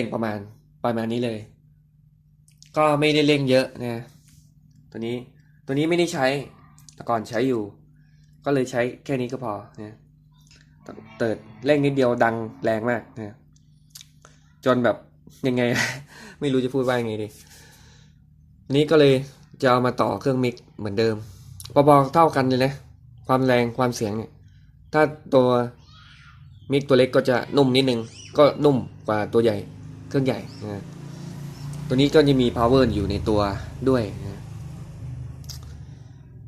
ร่งประมาณประมาณนี้เลย ก็ไม่ได้เร่งเยอะนะตัวนี้ตัวนี้ไม่ได้ใช้แต่ก่อนใช้อยู่ ก็เลยใช้แค่นี้ก็พอนะเติดเร่งนิดเดียวดังแรงมากนะจนแบบยังไง ไม่รู้จะพูดว่ายังไงดีนี้ก็เลยจะเอามาต่อเครื่องมิกเหมือนเดิมพอๆเท่ากันเลยนะ ความแรงความเสียงเนี่ย ถ้าตัวมิกตัวเล็กก็จะนุ่มนิดนึง ก็นุ่มกว่าตัวใหญ่ เครื่องใหญ่นะตัวนี้ก็จะมี power อยู่ในตัวด้วยนะ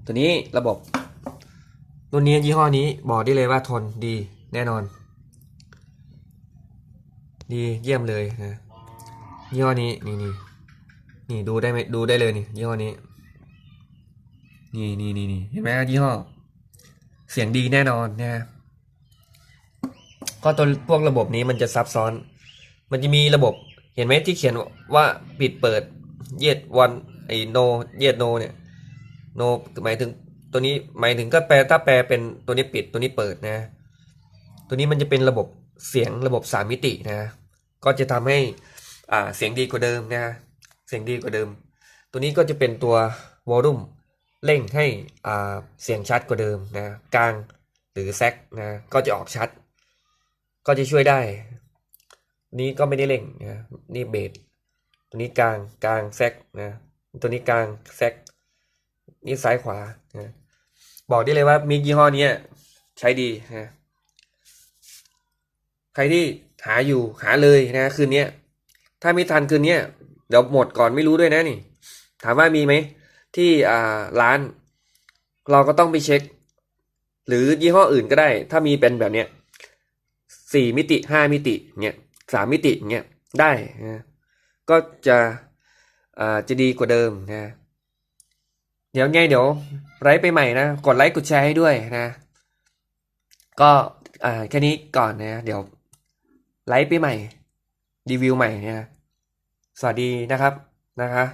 ตัวนี้ระบบรุ่นนี้ยี่ห้อนี้บอกได้เลยว่าทนดีแน่นอน ดีเยี่ยมเลยนะยี่ห้อนี้นี่นี่นี่ดูได้ไหมดูได้เลยนี่ยี่ห้อนี้ นี่นี่นี่นี่เห็นไหมยี่ห้อ เสียงดีแน่นอนนะฮะก็ตัวพวกระบบนี้มันจะซับซ้อน มันจะมีระบบเห็นไหมที่เขียนว่าปิดเปิดเย็ดวันไอโนเย็ดโนเนี่ยโนหมายถึงตัวนี้หมายถึงก็แปลถ้าแปลเป็นตัวนี้ปิดตัวนี้เปิดนะ ตัวนี้มันจะเป็นระบบเสียงระบบสามมิตินะ ก็จะทำให้อ่าเสียงดีกว่าเดิมนะเสียงดีกว่าเดิม ตัวนี้ก็จะเป็นตัววอลลุ่มเร่งให้อ่าเสียงชัดกว่าเดิมนะกลางหรือแซกนะก็จะออกชัด ก็จะช่วยได้ นี้ก็ไม่ได้เร่งนะนี่เบสตัวนี้กลางกลางแซกนะตัวนี้กลางแซกนี่ซ้ายขวานะบอกได้เลยว่ามิกยี่ห้อนี้ใช้ดีนะใครที่หาอยู่หาเลยนะคืนนี้ถ้าไม่ทันคืนนี้เดี๋ยวหมดก่อนไม่รู้ด้วยนะนี่ ถามว่ามีไหมที่อ่าร้าน เราก็ต้องไปเช็ค หรือยี่ห้ออื่นก็ได้ ถ้ามีเป็นแบบเนี้ยสี่มิติห้ามิติเนี้ย สามมิติเนี้ยได้นะก็จะจะดีกว่าเดิมนะเดี๋ยวไงเดี๋ยวไลฟ์ไปใหม่นะ กดไลค์กดแชร์ให้ด้วยนะ ก็แค่นี้ก่อนนะเดี๋ยวไลฟ์ไปใหม่รีวิวใหม่นะสวัสดีนะครับนะคะ